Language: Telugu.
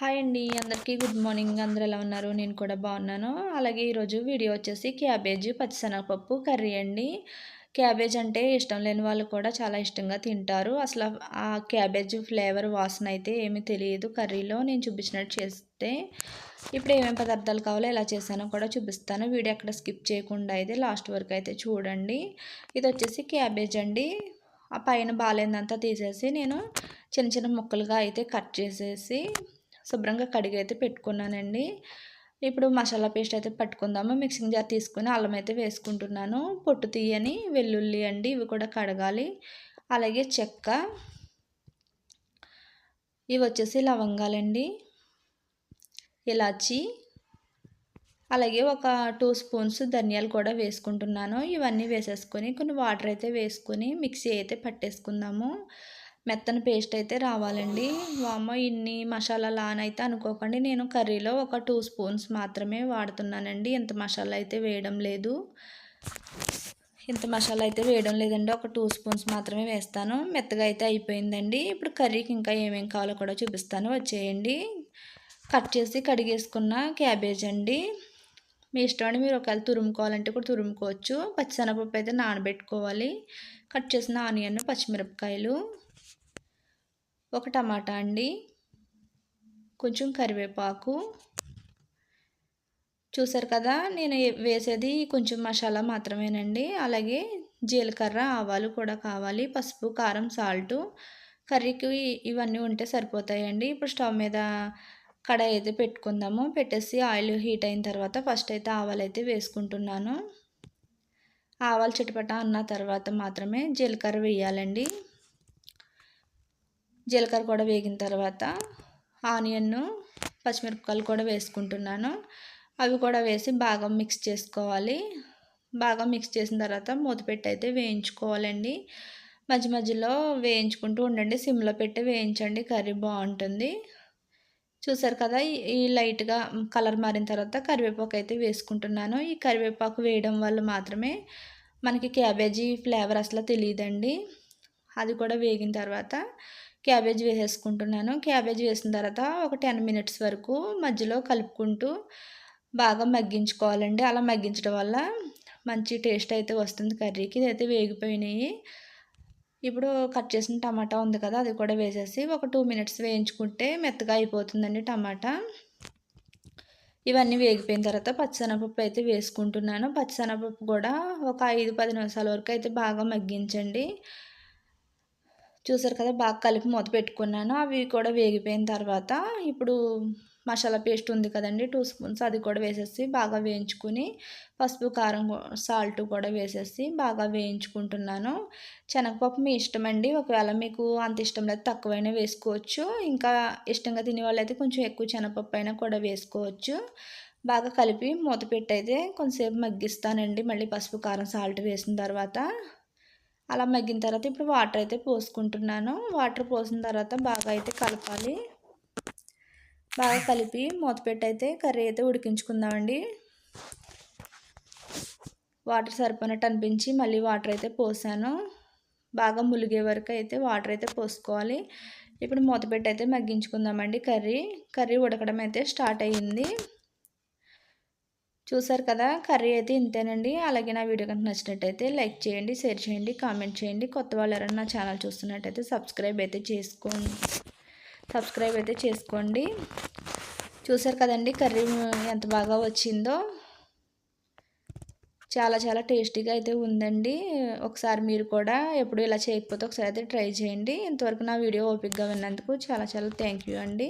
హాయ్ అండి అందరికీ గుడ్ మార్నింగ్. అందరు ఎలా ఉన్నారు? నేను కూడా బాగున్నాను. అలాగే ఈరోజు వీడియో వచ్చేసి క్యాబేజ్ పచ్చిశనగపప్పు కర్రీ అండి. క్యాబేజ్ అంటే ఇష్టం లేని వాళ్ళు కూడా చాలా ఇష్టంగా తింటారు. అసలు ఆ క్యాబేజ్ ఫ్లేవర్ వాసన అయితే ఏమీ తెలియదు కర్రీలో. నేను చూపించినట్టు చేస్తే ఇప్పుడు ఏమేమి పదార్థాలు కావాలో ఎలా చేశానో కూడా చూపిస్తాను. వీడియో ఎక్కడ స్కిప్ చేయకుండా అయితే లాస్ట్ వరకు అయితే చూడండి. ఇది వచ్చేసి క్యాబేజ్ అండి. ఆ పైన బాగాలేదంతా తీసేసి నేను చిన్న చిన్న ముక్కలుగా అయితే కట్ చేసేసి శుభ్రంగా కడిగి అయితే పెట్టుకున్నానండి. ఇప్పుడు మసాలా పేస్ట్ అయితే పట్టుకుందాము. మిక్సింగ్ జార్ తీసుకుని అల్లం అయితే వేసుకుంటున్నాను. పొట్టు తీయని వెల్లుల్లి అండి ఇవి కూడా కడగాలి. అలాగే చెక్క ఇవి వచ్చేసి లవంగాలండి ఇలాచి అలాగే ఒక టూ స్పూన్స్ ధనియాలు కూడా వేసుకుంటున్నాను. ఇవన్నీ వేసేసుకొని కొన్ని వాటర్ అయితే వేసుకొని మిక్సీ అయితే పట్టేసుకుందాము. మెత్తని పేస్ట్ అయితే రావాలండి. వామ ఇన్ని మసాలాలు అయితే అనుకోకండి. నేను కర్రీలో ఒక టూ స్పూన్స్ మాత్రమే వాడుతున్నానండి. ఇంత మసాలా అయితే వేయడం లేదు. ఇంత మసాలా అయితే వేయడం లేదండి. ఒక టూ స్పూన్స్ మాత్రమే వేస్తాను. మెత్తగా అయితే అయిపోయిందండి. ఇప్పుడు కర్రీకి ఇంకా ఏమేమి కావాలో కూడా చూపిస్తాను. వచ్చేయండి. కట్ చేసి కడిగేసుకున్న క్యాబేజ్ అండి. మీ ఇష్టం అండి మీరు ఒకవేళ తురుముకోవాలంటే కూడా తురుముకోవచ్చు. పచ్చిశనగపప్పు అయితే నానబెట్టుకోవాలి. కట్ చేసిన ఆనియన్ పచ్చిమిరపకాయలు. ఒక టమాటా అండి. కొంచెం కరివేపాకు. చూసారు కదా నేను వేసేది కొంచెం మసాలా మాత్రమేనండి. అలాగే జీలకర్ర ఆవాలు కూడా కావాలి పసుపు కారం సాల్టు. కర్రీకి ఇవన్నీ ఉంటే సరిపోతాయండి. ఇప్పుడు స్టవ్ మీద కడాయి అయితే పెట్టుకుందాము. పెట్టేసి ఆయిల్ హీట్ అయిన తర్వాత ఫస్ట్ అయితే ఆవాలు అయితే వేసుకుంటున్నాను. ఆవాలు చిటపట అన్న తర్వాత మాత్రమే జీలకర్ర వేయాలండి. జీలకర్ర కూడా వేగిన తర్వాత ఆనియన్ను పచ్చిమిరపకాయలు కూడా వేసుకుంటున్నాను. అవి కూడా వేసి బాగా మిక్స్ చేసుకోవాలి. బాగా మిక్స్ చేసిన తర్వాత మూతపెట్టి అయితే వేయించుకోవాలండి. మధ్య మధ్యలో వేయించుకుంటూ ఉండండి. సిమ్లో పెట్టి వేయించండి. కర్రీ బాగుంటుంది. చూసారు కదా ఈ లైట్గా కలర్ మారిన తర్వాత కరివేపాకు అయితే వేసుకుంటున్నాను. ఈ కరివేపాకు వేయడం వల్ల మాత్రమే మనకి క్యాబేజీ ఫ్లేవర్ అసలు తెలియదండి. అది కూడా వేగిన తర్వాత క్యాబేజ్ వేసేసుకుంటున్నాను. క్యాబేజ్ వేసిన తర్వాత ఒక టెన్ మినిట్స్ వరకు మధ్యలో కలుపుకుంటూ బాగా మగ్గించుకోవాలండి. అలా మగ్గించడం వల్ల మంచి టేస్ట్ అయితే వస్తుంది కర్రీకి. ఇదైతే వేగిపోయినాయి. ఇప్పుడు కట్ చేసిన టమాటా ఉంది కదా అది కూడా వేసేసి ఒక టూ మినిట్స్ వేయించుకుంటే మెత్తగా అయిపోతుందండి టమాటా. ఇవన్నీ వేగిపోయిన తర్వాత పచ్చిశనగపప్పు అయితే వేసుకుంటున్నాను. పచ్చిశనగపప్పు కూడా ఒక ఐదు పది నిమిషాల వరకు అయితే బాగా మగ్గించండి. చూసారు కదా బాగా కలిపి మూత పెట్టుకున్నాను. అవి కూడా వేగిపోయిన తర్వాత ఇప్పుడు మసాలా పేస్ట్ ఉంది కదండి టూ స్పూన్స్ అది కూడా వేసేసి బాగా వేయించుకుని పసుపు కారం సాల్ట్ కూడా వేసేసి బాగా వేయించుకుంటున్నాను. శనగపప్పు మీ ఇష్టం అండి. ఒకవేళ మీకు అంత ఇష్టం లేదు తక్కువైనా వేసుకోవచ్చు. ఇంకా ఇష్టంగా తినే వాళ్ళైతే కొంచెం ఎక్కువ శనగపప్పు అయినా కూడా వేసుకోవచ్చు. బాగా కలిపి మూత పెట్టి అయితే కొంతసేపు మగ్గిస్తానండి. మళ్ళీ పసుపు కారం సాల్ట్ వేసిన తర్వాత అలా మగ్గిన తర్వాత ఇప్పుడు వాటర్ అయితే పోసుకుంటున్నాను. వాటర్ పోసిన తర్వాత బాగా అయితే కలపాలి. బాగా కలిపి మూతపెట్టి అయితే కర్రీ అయితే ఉడికించుకుందామండి. వాటర్ సరిపోయినట్టు అనిపించి మళ్ళీ వాటర్ అయితే పోసాను. బాగా ములిగే వరకు అయితే వాటర్ అయితే పోసుకోవాలి. ఇప్పుడు మూతపెట్టి అయితే మగ్గించుకుందామండి కర్రీ. కర్రీ ఉడకడం అయితే స్టార్ట్ అయ్యింది. చూసారు కదా కర్రీ అయితే ఇంతేనండి. అలాగే నా వీడియో కనుక నచ్చినట్టయితే లైక్ చేయండి షేర్ చేయండి కామెంట్ చేయండి. కొత్త వాళ్ళు ఎవరైనా నా ఛానల్ చూస్తున్నట్టయితే సబ్స్క్రైబ్ అయితే చేసుకోండి సబ్స్క్రైబ్ అయితే చేసుకోండి. చూసారు కదండి కర్రీ ఎంత బాగా వచ్చిందో. చాలా చాలా టేస్టీగా అయితే ఉందండి. ఒకసారి మీరు కూడా ఎప్పుడు ఇలా చేయకపోతే ఒకసారి అయితే ట్రై చేయండి. ఇంతవరకు నా వీడియో ఓపిక్గా విన్నందుకు చాలా చాలా థ్యాంక్ యూ అండి.